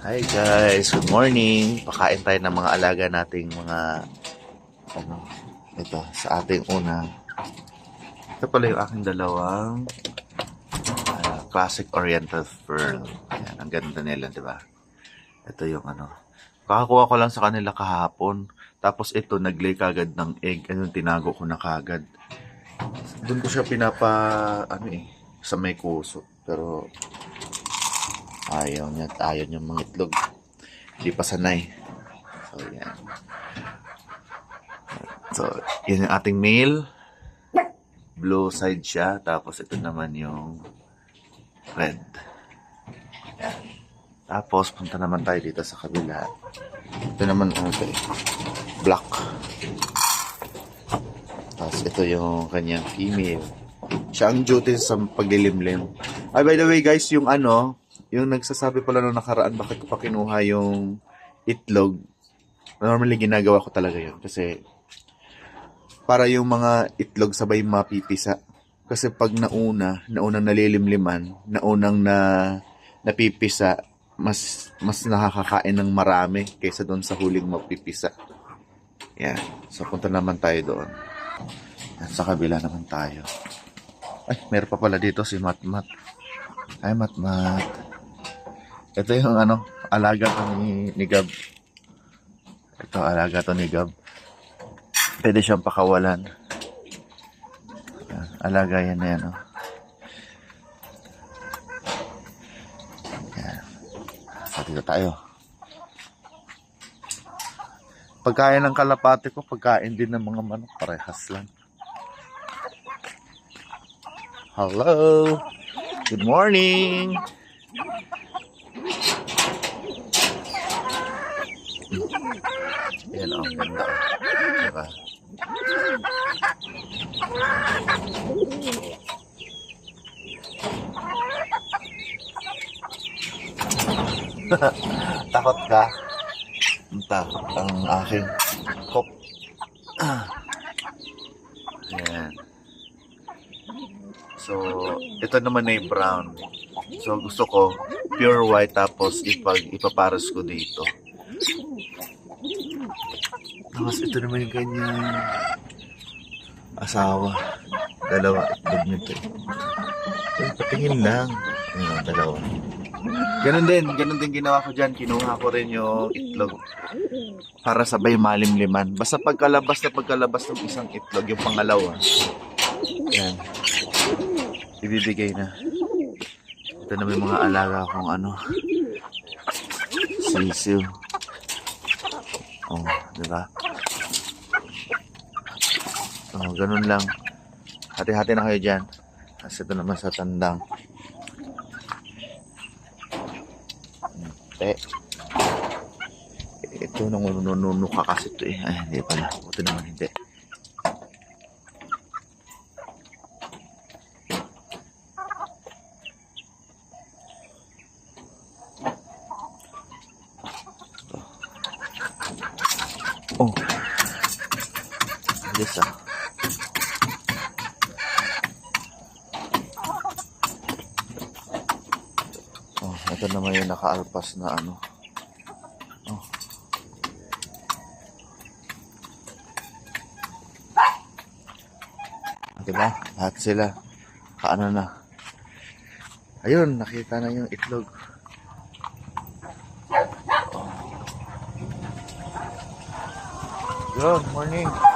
Hi guys, good morning. Pakain tayo ng mga alaga nating mga ano, ito sa ating una. Ito pala yung aking dalawang ah, classic oriental pearl. Ayan, ang ganda nila, di ba? Ito yung ano. Kakakuha ko lang sa kanila kahapon. Tapos ito, naglay kagad ng egg. Ano, tinago ko na kagad. Doon ko siya pinapa, ano eh, sa may kuso. Pero, ayaw niya, ayaw niya mga itlog. Hindi pa sanay. So, yan. So, yun yung ating male. Blue side siya. Tapos, ito naman yung red. Yan. Tapos, punta naman tayo dito sa kabila. Ito naman, ano ito eh, black. Tapos, ito yung kanyang female. Siya ang duty sa paglilimlim. Ay, by the way, guys, yung ano, yung nagsasabi pala nung nakaraan, bakit ko pa kinuha yung itlog. Normally, ginagawa ko talaga yun. Kasi, para yung mga itlog sabay mapipisa. Kasi pag nauna, naunang nalilimliman, naunang na napipisa, mas mas nakakakain ng marami kaysa doon sa huling mapipisa. Yan. So, punta naman tayo doon. At sa kabila naman tayo. Ay, meron pa pala dito si Matmat. Ay, Matmat. Ito yung ano, alaga to ni, ni Gab. Ito, alaga to ni Gab. Pwede siyang pakawalan. Yan, alaga yan na yan, oh. Yan. So, dito tayo. Pagkain ng kalapate ko, pagkain din ng mga manok, parehas lang. Hello! Good morning! Yan oh, ang ganda. oh. Diba? Takot ka? Takot ang aking kop. Ayan. So, ito naman ay brown. So, gusto ko pure white tapos ipag ipaparas ko dito. Tapos ito naman yung kanyang asawa. Dalawa. Itlog nito. eh. Patingin lang. Ayun, dalawa. Ganon din. Ganon din ginawa ko dyan. Kinuha ko rin yung itlog. Para sabay malimliman. Basta pagkalabas na pagkalabas ng isang itlog, yung pangalawa. Yan. Ibibigay na. Ito na may mga alaga kong ano. Sisiw. Oh, di ba? Oh, ganun lang. Hati-hati na kayo dyan. Kasi ito naman sa tandang. Te. Ito nang nununo ka kasi ito eh. Ay, hindi pala. Ito naman hindi. Oh. Yes ah. Oh, ito naman yung nakaalpas na ano. Oh. Diba? Lahat sila. Kaano na. Ayun, nakita na yung itlog. Good morning.